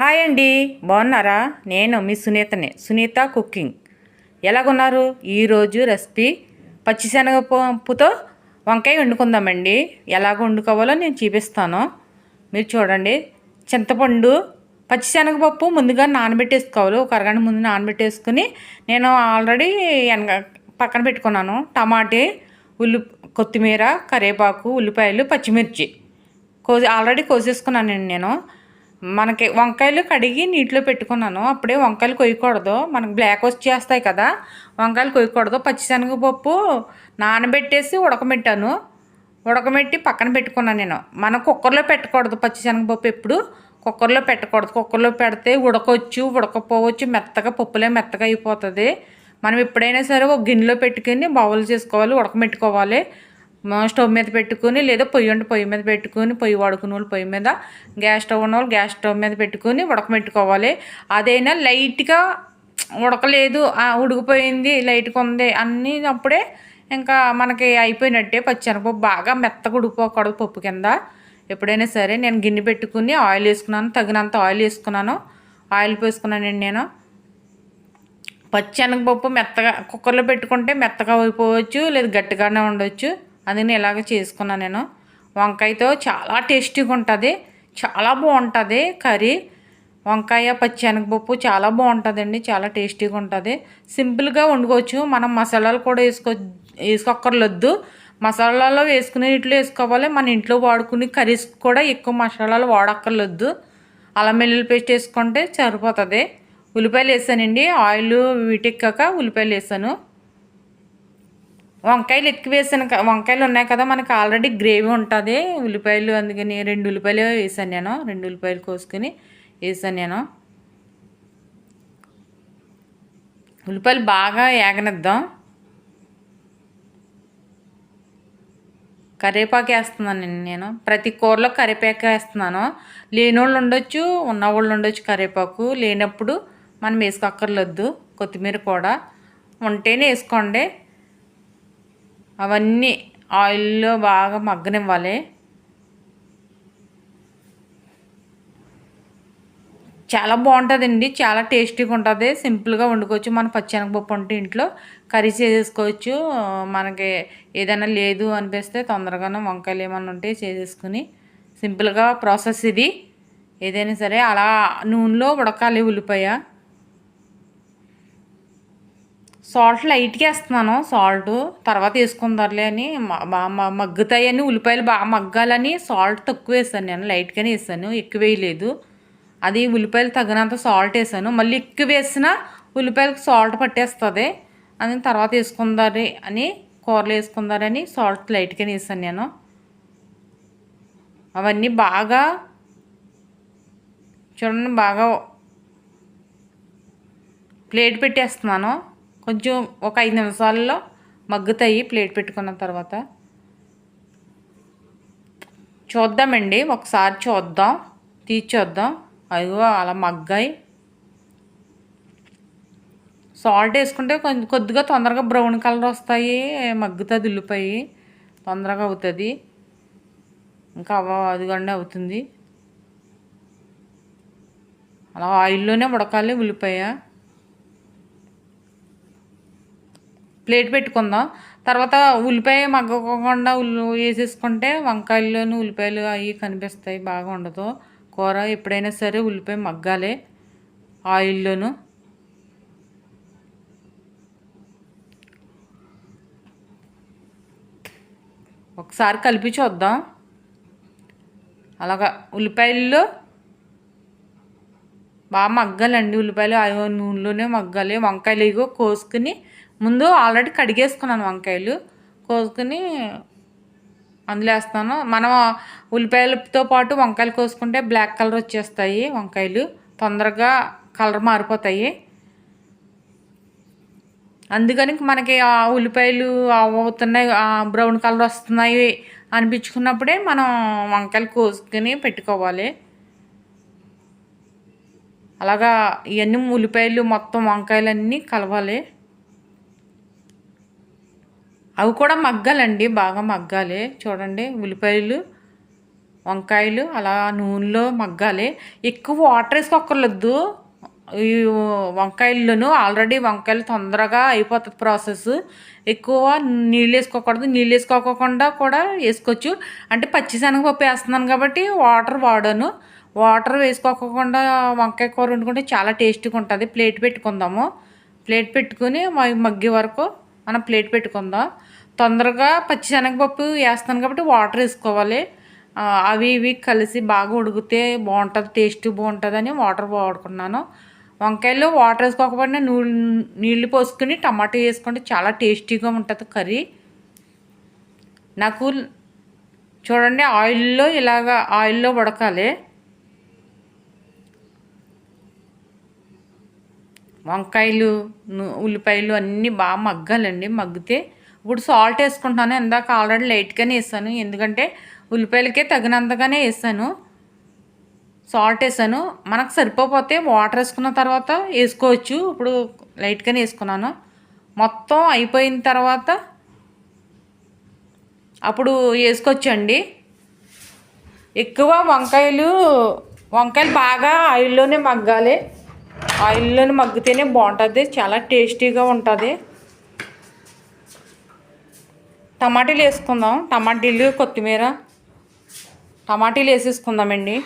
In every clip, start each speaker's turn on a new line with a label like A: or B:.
A: Hi అండి. బాగున్నారా? నేను మీ సునీతని. సునీత కుకింగ్. ఎలాగున్నారు? ఈరోజు రెసిపీ పచ్చిశనగపప్పుతో వంకాయ వండుకుందామండి. ఎలాగ వండుకోవాలో నేను చూపిస్తాను. మీరు చూడండి. చింతపండు పచ్చిశనగపప్పు ముందుగా నానబెట్టేసుకోవాలి. ఒక అరగంట ముందు నానబెట్టేసుకుని నేను ఆల్రెడీ వెనక పక్కన పెట్టుకున్నాను. టమాటే ఉల్లి కొత్తిమీర కరివేపాకు ఉల్లిపాయలు పచ్చిమిర్చి. కోసి ఆల్రెడీ కోసేసుకున్నానండి నేను. మనకి వంకాయలు కడిగి నీటిలో పెట్టుకున్నాను. అప్పుడే వంకాయలు కొయ్యకూడదు. మనకు బ్లాక్ వచ్చేస్తాయి కదా వంకాయలు కొయ్యకూడదు. పచ్చిశనగపప్పు నానబెట్టేసి ఉడకబెట్టాను. ఉడకబెట్టి పక్కన పెట్టుకున్నాను నేను. మనం కుక్కర్లో పెట్టకూడదు పచ్చిశనగపప్పు ఎప్పుడు. కుక్కర్లో పెట్టకూడదు. కుక్కర్లో పెడితే ఉడకొచ్చు ఉడకపోవచ్చు. మెత్తగా పప్పులే మెత్తగా అయిపోతుంది. మనం ఎప్పుడైనా సరే ఒక గిన్నెలో పెట్టుకుని బౌల్ చేసుకోవాలి ఉడకబెట్టుకోవాలి. స్టవ్ మీద పెట్టుకుని లేదా పొయ్యి ఉంటే పొయ్యి మీద పెట్టుకుని పొయ్యి వాడుకునే వాళ్ళు పొయ్యి మీద గ్యాస్ స్టవ్ ఉన్న వాళ్ళు గ్యాస్ స్టవ్ మీద పెట్టుకుని ఉడకబెట్టుకోవాలి. అదైనా లైట్గా ఉడకలేదు ఉడికిపోయింది లైట్గా ఉంది అన్నీ అప్పుడే ఇంకా మనకి అయిపోయినట్టే పచ్చనపప్పు బాగా మెత్తగా ఉడికిపోకూడదు పప్పు కింద. ఎప్పుడైనా సరే నేను గిన్నె పెట్టుకుని ఆయిల్ వేసుకున్నాను తగినంత ఆయిల్ వేసుకున్నాను. ఆయిల్ పోసుకున్నానండి నేను. పచ్చెనగపప్పు మెత్తగా కుక్కర్లో పెట్టుకుంటే మెత్తగా అయిపోవచ్చు లేదా గట్టిగానే ఉండవచ్చు అందుకని ఇలాగ చేసుకున్నాను నేను. వంకాయతో చాలా టేస్టీగా ఉంటుంది. చాలా బాగుంటుంది కర్రీ. వంకాయ పచ్చెనగపప్పు చాలా బాగుంటుందండి. చాలా టేస్టీగా ఉంటుంది. సింపుల్గా వండుకోవచ్చు. మనం మసాలాలు కూడా వేసుకో వేసుకోక్కర్లొద్దు. మసాలాలో వేసుకునే ఇట్లు వేసుకోవాలి. మన ఇంట్లో వాడుకునే కర్రీస్ కూడా ఎక్కువ మసాలాలు వాడక్కర్లొద్దు. అల్లం వెల్లుల్లి పేస్ట్ వేసుకుంటే సరిపోతుంది. ఉల్లిపాయలు వేసానండి. ఆయిల్ వీటెక్కాక ఉల్లిపాయలు వేసాను. వంకాయలు ఎక్కువ వేసాను వంకాయలు ఉన్నాయి కదా మనకి ఆల్రెడీ గ్రేవీ ఉంటుంది. ఉల్లిపాయలు అందుకని రెండు ఉల్లిపాయలు వేసాను నేను. రెండు ఉల్లిపాయలు కోసుకుని వేసాను నేను. ఉల్లిపాయలు బాగా ఏగనిద్దాం. కరివేపాకు వేస్తున్నాను నేను. ప్రతి కూరలో కరివేపాకు వేస్తున్నాను. లేని వాళ్ళు ఉండొచ్చు ఉన్నవాళ్ళు ఉండొచ్చు కరివేపాకు. లేనప్పుడు మనం వేసుకోక్కర్లొద్దు. కొత్తిమీర కూడా. ఉంటేనే వేసుకోండి. అవన్నీ ఆయిల్లో బాగా మగ్గనివ్వాలి. చాలా బాగుంటుందండి. చాలా టేస్టీగా ఉంటుంది. సింపుల్గా వండుకోవచ్చు. మన పచ్చెనగపప్పు అంటే ఇంట్లో కర్రీ చేసేసుకోవచ్చు. మనకి ఏదైనా లేదు అనిపిస్తే తొందరగానే వంకాయలు ఏమైనా ఉంటే చేసేసుకుని సింపుల్గా ప్రాసెస్ ఇది. ఏదైనా సరే అలా నూనెలో ఉడకాలి ఉల్లిపాయ. సాల్ట్ లైట్గా వేస్తున్నాను. సాల్ట్ తర్వాత వేసుకుందారులే అని బాగా మగ్గుతాయని ఉల్లిపాయలు బాగా మగ్గాలని సాల్ట్ తక్కువ వేసాను నేను. లైట్గానే వేసాను. ఎక్కువ వేయలేదు. అది ఉల్లిపాయలు తగినంత సాల్ట్ వేసాను. మళ్ళీ ఎక్కువ వేసినా ఉల్లిపాయలకు సాల్ట్ పట్టేస్తుంది. అని తర్వాత వేసుకుందారి అని కూరలు వేసుకుందారని సాల్ట్ లైట్గానే వేసాను నేను. అవన్నీ బాగా చూడండి బాగా ప్లేట్ పెట్టేస్తున్నాను. కొంచెం ఒక ఐదు నిమిషాల్లో మగ్గుతాయి ప్లేట్ పెట్టుకున్న తర్వాత. చూద్దామండి ఒకసారి చూద్దాం తీర్చొద్దాం అదిగో అలా మగ్గాయి. సాల్ట్ వేసుకుంటే కొంచెం కొద్దిగా తొందరగా బ్రౌన్ కలర్ వస్తాయి మగ్గుతుంది ఉల్లిపాయి. తొందరగా అవుతుంది. ఇంకా అవ అదిగండి అవుతుంది. అలా ఆయిల్లోనే ఉడకాలి ఉల్లిపాయ. ప్లేట్ పెట్టుకుందాం. తర్వాత ఉల్లిపాయ మగ్గకుండా ఉల్లి వేసేసుకుంటే వంకాయల్లోనూ ఉల్లిపాయలు అవి కనిపిస్తాయి బాగా ఉండదు. కూర ఎప్పుడైనా సరే ఉల్లిపాయ మగ్గాలి ఆయిల్లోను. ఒకసారి కలిపి చూద్దాం. అలాగా ఉల్లిపాయల్లో బాగా మగ్గాలండి. ఉల్లిపాయలు నూనెలోనే మగ్గాలి. వంకాయలు ఇగో కోసుకుని ముందు ఆల్రెడీ కడిగేసుకున్నాను వంకాయలు. కోసుకుని అందులో వేస్తాను మనం ఉల్లిపాయలతో పాటు వంకాయలు కోసుకుంటే బ్లాక్ కలర్ వచ్చేస్తాయి వంకాయలు. తొందరగా కలర్ మారిపోతాయి. అందుకని మనకి ఆ ఉల్లిపాయలు అవుతున్నాయి బ్రౌన్ కలర్ వస్తున్నాయి అనిపించుకున్నప్పుడే మనం వంకాయలు కోసుకుని పెట్టుకోవాలి. అలాగా ఇవన్నీ ఉల్లిపాయలు మొత్తం వంకాయలన్నీ కలవాలి. అవి కూడా మగ్గాలండి బాగా మగ్గాలి. చూడండి ఉల్లిపాయలు వంకాయలు అలా నూనెలో మగ్గాలి. ఎక్కువ వాటర్ వేసుకోక్కర్లేదు. ఈ వంకాయల్లోనూ ఆల్రెడీ వంకాయలు తొందరగా అయిపోతుంది ప్రాసెస్ ఎక్కువ నీళ్ళు వేసుకోకూడదు. నీళ్ళు వేసుకోకుండా కూడా వేసుకోవచ్చు. అంటే పచ్చిశనగపప్పు వేస్తున్నాను కాబట్టి వాటర్ వాడాను. వాటర్ వేసుకోకుండా వంకాయ కూర వండుకుంటే చాలా టేస్టీగా ఉంటుంది. ప్లేట్ పెట్టుకుందాము. ప్లేట్ పెట్టుకుని మగ్గే వరకు మనం ప్లేట్ పెట్టుకుందాం. తొందరగా పచ్చిశనగపప్పు వేస్తాను కాబట్టి వాటర్ వేసుకోవాలి. అవి ఇవి కలిసి బాగా ఉడికితే బాగుంటుంది టేస్ట్ బాగుంటుందని వాటర్ వాడుకున్నాను వంకాయలో వాటర్ వేసుకోకపోయినా నూనె నీళ్ళు పోసుకుని టమాటా వేసుకుంటే చాలా టేస్టీగా ఉంటుంది కర్రీ. నాకు చూడండి ఆయిల్లో ఇలాగా ఆయిల్లో ఉడకాలి. వంకాయలు ఉల్లిపాయలు అన్నీ బాగా మగ్గాలండి. మగ్గితే ఇప్పుడు సాల్ట్ వేసుకుంటాను ఇందాక ఆల్రెడీ లైట్గానే వేసాను. ఎందుకంటే ఉల్లిపాయలకే తగినంతగానే వేసాను. సాల్ట్ వేసాను. మనకు సరిపోతే వాటర్ వేసుకున్న తర్వాత వేసుకోవచ్చు. ఇప్పుడు లైట్గానే వేసుకున్నాను. మొత్తం అయిపోయిన తర్వాత అప్పుడు వేసుకోవచ్చండి. ఎక్కువ వంకాయలు వంకాయలు బాగా ఆయిల్లోనే మగ్గాలి. ఆయిల్లో మగ్గితేనే బాగుంటుంది. చాలా టేస్టీగా ఉంటుంది. టమాటీలు వేసుకుందాం. టమాటీలు కొత్తిమీర. టమాటీలు వేసేసుకుందామండి.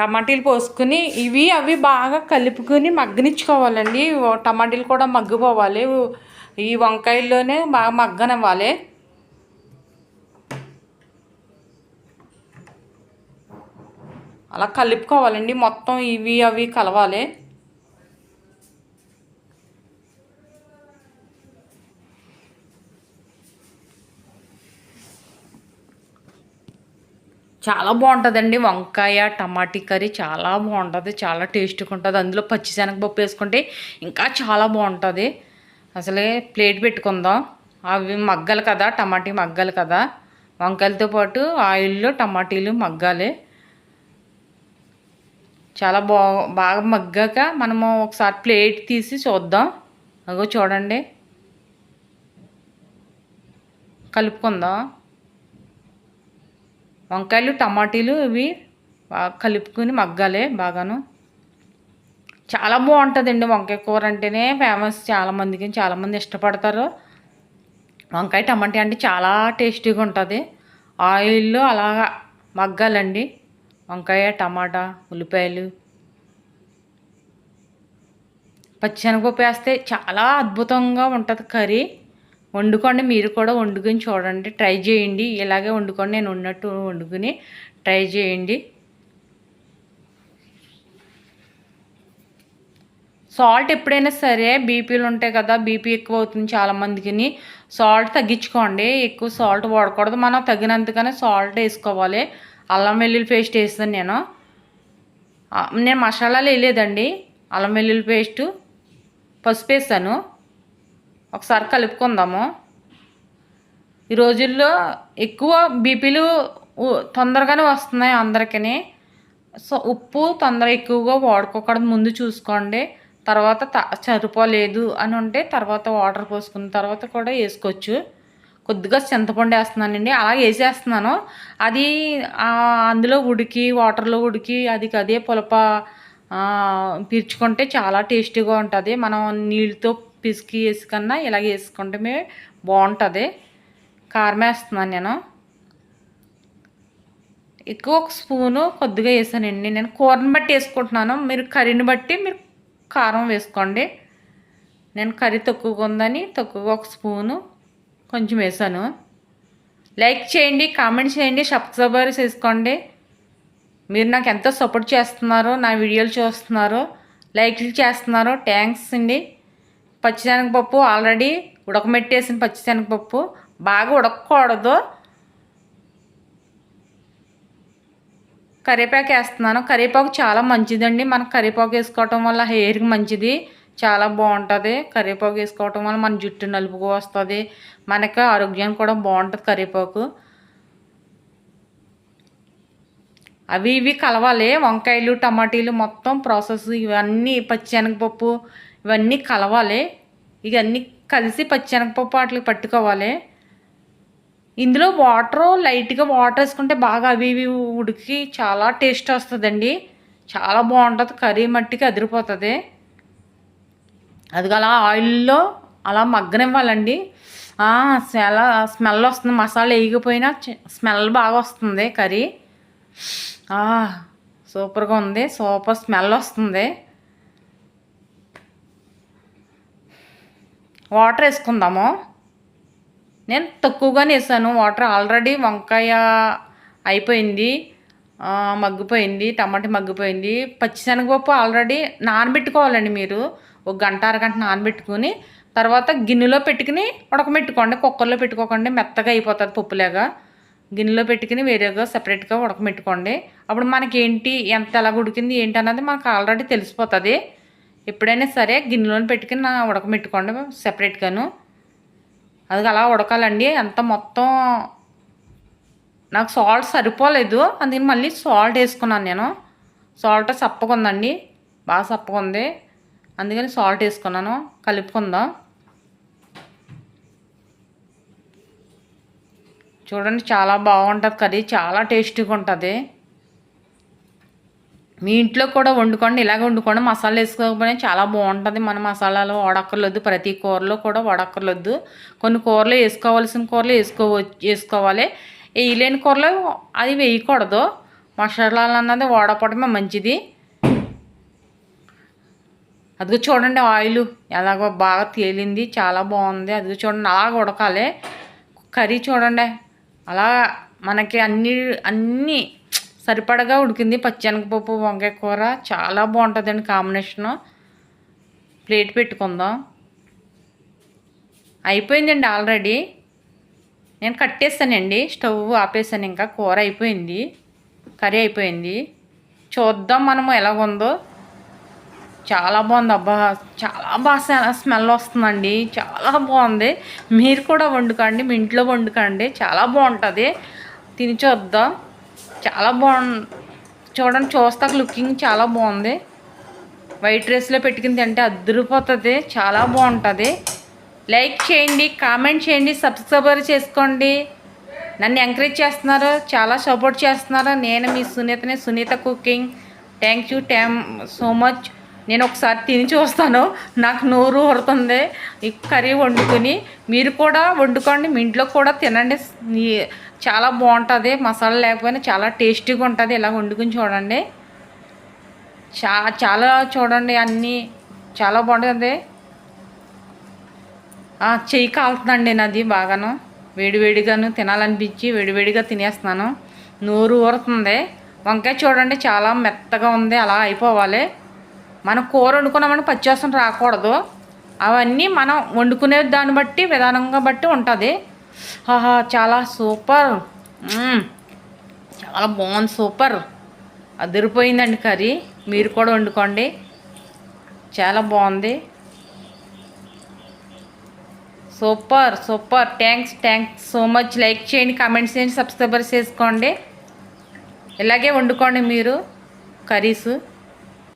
A: టమాటీలు పోసుకుని ఇవి అవి బాగా కలుపుకొని మగ్గనిచ్చుకోవాలండి. టమాటీలు కూడా మగ్గిపోవాలి. ఈ వంకాయల్లోనే బాగా మగ్గనివ్వాలి. అలా కలుపుకోవాలండి. మొత్తం ఇవి అవి కలవాలి. చాలా బాగుంటుందండి వంకాయ టమాటీ కర్రీ చాలా బాగుంటుంది చాలా టేస్ట్గా ఉంటుంది. అందులో పచ్చిశనగపప్పు వేసుకుంటే ఇంకా చాలా బాగుంటుంది. అసలే ప్లేట్ పెట్టుకుందాం. అవి మగ్గలు కదా టమాటీ మగ్గలు కదా. వంకాయలతో పాటు ఆయిల్లో టమాటీలు మగ్గాలి. చాలా బా బాగా మగ్గాక మనము ఒకసారి ప్లేట్ తీసి చూద్దాం. అగో చూడండి. కలుపుకుందాం. వంకాయలు టమాటీలు ఇవి బాగా కలుపుకొని మగ్గాలి బాగాను. చాలా బాగుంటుందండి వంకాయ కూర అంటేనే ఫేమస్ చాలామందికి చాలామంది ఇష్టపడతారు. వంకాయ టమాటా అంటే చాలా టేస్టీగా ఉంటుంది. ఆయిల్లో అలాగా మగ్గాలండి. వంకాయ టమాటా ఉల్లిపాయలు. పచ్చిశనగపప్పు వేస్తే చాలా అద్భుతంగా ఉంటుంది కర్రీ. వండుకోండి మీరు కూడా వండుకొని చూడండి. ట్రై చేయండి. ఇలాగే వండుకొని నేను ఉన్నట్టు వండుకొని ట్రై చేయండి. సాల్ట్ ఎప్పుడైనా సరే బీపీలు ఉంటాయి కదా బీపీ ఎక్కువ అవుతుంది చాలామందికి సాల్ట్ తగ్గించుకోండి. ఎక్కువ సాల్ట్ వాడకూడదు. మనం తగినంతగానే సాల్ట్ వేసుకోవాలి. అల్లం వెల్లుల్లి పేస్ట్ వేస్తాను నేను. నేను మసాలాలు వేయలేదండి. అల్లం వెల్లుల్లి పేస్టు పసుపు వేస్తాను ఒకసారి కలుపుకుందాము. ఈ రోజుల్లో ఎక్కువ బీపీలు తొందరగానే వస్తున్నాయి అందరికీ సో ఉప్పు తొందర ఎక్కువగా వాడుకోకూడదు. ముందు చూసుకోండి. తర్వాత సరిపోలేదు అని ఉంటే తర్వాత వాటర్ పోసుకున్న తర్వాత కూడా వేసుకోవచ్చు. కొద్దిగా చింతపండు వేస్తున్నానండి. అలా వేసేస్తున్నాను. అది అందులో ఉడికి వాటర్లో ఉడికి అది అదే పులప పీల్చుకుంటే చాలా టేస్టీగా ఉంటుంది. మనం నీళ్ళతో పిసికి వేసుకన్నా ఇలా ఇలాగ వేసుకుంటే బాగుంటుంది. కారం వేస్తున్నాను నేను. ఎక్కువ ఒక స్పూను కొద్దిగా వేసానండి. నేను కూరని బట్టి వేసుకుంటున్నాను. మీరు కర్రీని బట్టి మీరు కారం వేసుకోండి. నేను కర్రీ తక్కువగా ఉందని తక్కువగా ఒక స్పూను కొంచెం వేసాను. లైక్ చేయండి కామెంట్ చేయండి సబ్స్క్రైబర్ చేసుకోండి. మీరు నాకు ఎంతో సపోర్ట్ చేస్తున్నారో నా వీడియోలు చూస్తున్నారో లైక్లు చేస్తున్నారో థ్యాంక్స్ అండి. పచ్చిశనగపప్పు ఆల్రెడీ ఉడకమెట్టేసిన పచ్చిశనగపప్పు బాగా ఉడకకూడదు. కరివేపాకు వేస్తున్నాను. కరివేపాకు చాలా మంచిదండి. మనకు కరివేపాకు వేసుకోవటం వల్ల హెయిర్కి మంచిది. చాలా బాగుంటుంది. కరివేపాకు వేసుకోవటం వల్ల మన జుట్టు నలుపుకు వస్తుంది. మనకి ఆరోగ్యం కూడా బాగుంటుంది కరివేపాకు. అవి ఇవి కలవాలి. వంకాయలు టమాటీలు మొత్తం ప్రాసెస్ ఇవన్నీ పచ్చిశనగపప్పు ఇవన్నీ కలవాలి. ఇవన్నీ కలిసి పచ్చిశనగపప్పు వాటికి పట్టుకోవాలి. ఇందులో వాటర్ లైట్గా వాటర్ వేసుకుంటే బాగా అవి ఇవి ఉడికి చాలా టేస్ట్ వస్తుందండి. చాలా బాగుంటుంది కర్రీ మట్టికి అదిరిపోతుంది. అది అలా ఆయిల్లో అలా మగ్గనివ్వాలండి. చాలా స్మెల్ వస్తుంది మసాలా వేయకపోయినా స్మెల్ బాగా వస్తుంది కర్రీ. సూపర్గా ఉంది సూపర్ స్మెల్ వస్తుంది. వాటర్ వేసుకుందాము. నేను తక్కువగానే వేసాను. వాటర్ ఆల్రెడీ వంకాయ అయిపోయింది. మగ్గిపోయింది. టమాటా మగ్గిపోయింది. పచ్చిశనగపప్పు ఆల్రెడీ నానబెట్టుకోవాలండి మీరు. ఒక గంట అరగంట నానబెట్టుకుని తర్వాత గిన్నెలో పెట్టుకుని ఉడకబెట్టుకోండి. కుక్కర్లో పెట్టుకోకండి. మెత్తగా అయిపోతుంది పప్పులాగా. గిన్నెలో పెట్టుకుని వేరేగా సపరేట్గా ఉడకబెట్టుకోండి. అప్పుడు మనకి ఏంటి ఎంత ఎలా ఉడికింది ఏంటి అన్నది మనకు ఆల్రెడీ తెలిసిపోతుంది. ఎప్పుడైనా సరే గిన్నెలో పెట్టుకుని నా ఉడకబెట్టుకోండి. సపరేట్గాను అది అలా ఉడకాలండి. అంత మొత్తం నాకు సాల్ట్ సరిపోలేదు. అందుకని మళ్ళీ సాల్ట్ వేసుకున్నాను నేను. సాల్ట్ సప్పకుందండి బాగా సప్పకుంది అందుకని సాల్ట్ వేసుకున్నాను. కలుపుకుందాం. చూడండి చాలా బాగుంటుంది కర్రీ. చాలా టేస్టీగా ఉంటుంది. మీ ఇంట్లో కూడా వండుకోండి ఇలాగ వండుకోండి. మసాలా వేసుకోకపోయినా చాలా బాగుంటుంది. మన మసాలాలు వాడక్కర్లేదు ప్రతి కూరలో కూడా వాడక్కర్లేదు. కొన్ని కూరలు వేసుకోవాల్సిన కూరలు వేసుకో వేసుకోవాలి. వేయలేని కూరలు అది వేయకూడదు. మసాలాలు అన్నది వాడపడమే మంచిది. అదిగో చూడండి ఆయిల్ ఎలాగో బాగా తేలింది చాలా బాగుంది. అదిగో చూడండి అలాగ ఉడకాలి. కర్రీ చూడండి అలా మనకి అన్ని అన్నీ సరిపడగా ఉడికింది. పచ్చెనగపప్పు వంకాయ కూర చాలా బాగుంటుందండి కాంబినేషను. ప్లేట్ పెట్టుకుందాం. అయిపోయిందండి ఆల్రెడీ. నేను కట్టేస్తానండి స్టవ్ ఆపేసాను ఇంకా. కూర అయిపోయింది. కర్రీ అయిపోయింది. చూద్దాం మనము ఎలాగుందో. చాలా బాగుంది. అబ్బా చాలా బాగా స్మెల్ వస్తుందండి. చాలా బాగుంది. మీరు కూడా వండుకోండి. మీ ఇంట్లో వండుకోండి. చాలా బాగుంటుంది. తిని చూద్దాం. చాలా బాగుంది. చూడండి చూస్తాక లుకింగ్ చాలా బాగుంది. వైట్ రైస్లో పెట్టుకుని తింటే అద్దరిపోతుంది చాలా బాగుంటుంది. లైక్ చేయండి కామెంట్ చేయండి సబ్స్క్రైబర్ చేసుకోండి. నన్ను ఎంకరేజ్ చేస్తున్నారు చాలా సపోర్ట్ చేస్తున్నారు. నేను మీ సునీతని సునీత కుకింగ్. థ్యాంక్ యూ ట్యామ్ సో మచ్. నేను ఒకసారి తిని చూస్తాను. నాకు నోరు ఊరుతుంది. ఈ కర్రీ వండుకొని మీరు కూడా వండుకోండి. మీ ఇంట్లో కూడా తినండి. చాలా బాగుంటుంది. మసాలా లేకపోయినా చాలా టేస్టీగా ఉంటుంది. ఇలా వండుకొని చూడండి. చా చాలా చూడండి అన్నీ. చాలా బాగుంటుంది. చెయ్యి కాలుతుందండి నాది బాగాను. వేడివేడిగాను తినాలనిపించి వేడివేడిగా తినేస్తున్నాను. నోరు ఊరుతుంది. వంకాయ చూడండి. చాలా మెత్తగా ఉంది. అలా అయిపోవాలి. మనం కూర వండుకున్నామని పచ్చివాసన రాకూడదు. అవన్నీ మనం వండుకునే దాన్ని బట్టి విధానంగా బట్టి ఉంటుంది. ఆహా చాలా సూపర్. చాలా బాగుంది సూపర్. అదిరిపోయిందండి కర్రీ. మీరు కూడా వండుకోండి. చాలా బాగుంది. Super super. Thanks thanks so much. Like చేయండి కామెంట్స్ చేయండి సబ్స్క్రైబర్ చేసుకోండి. ఇలాగే వండుకోండి మీరు కర్రీస్.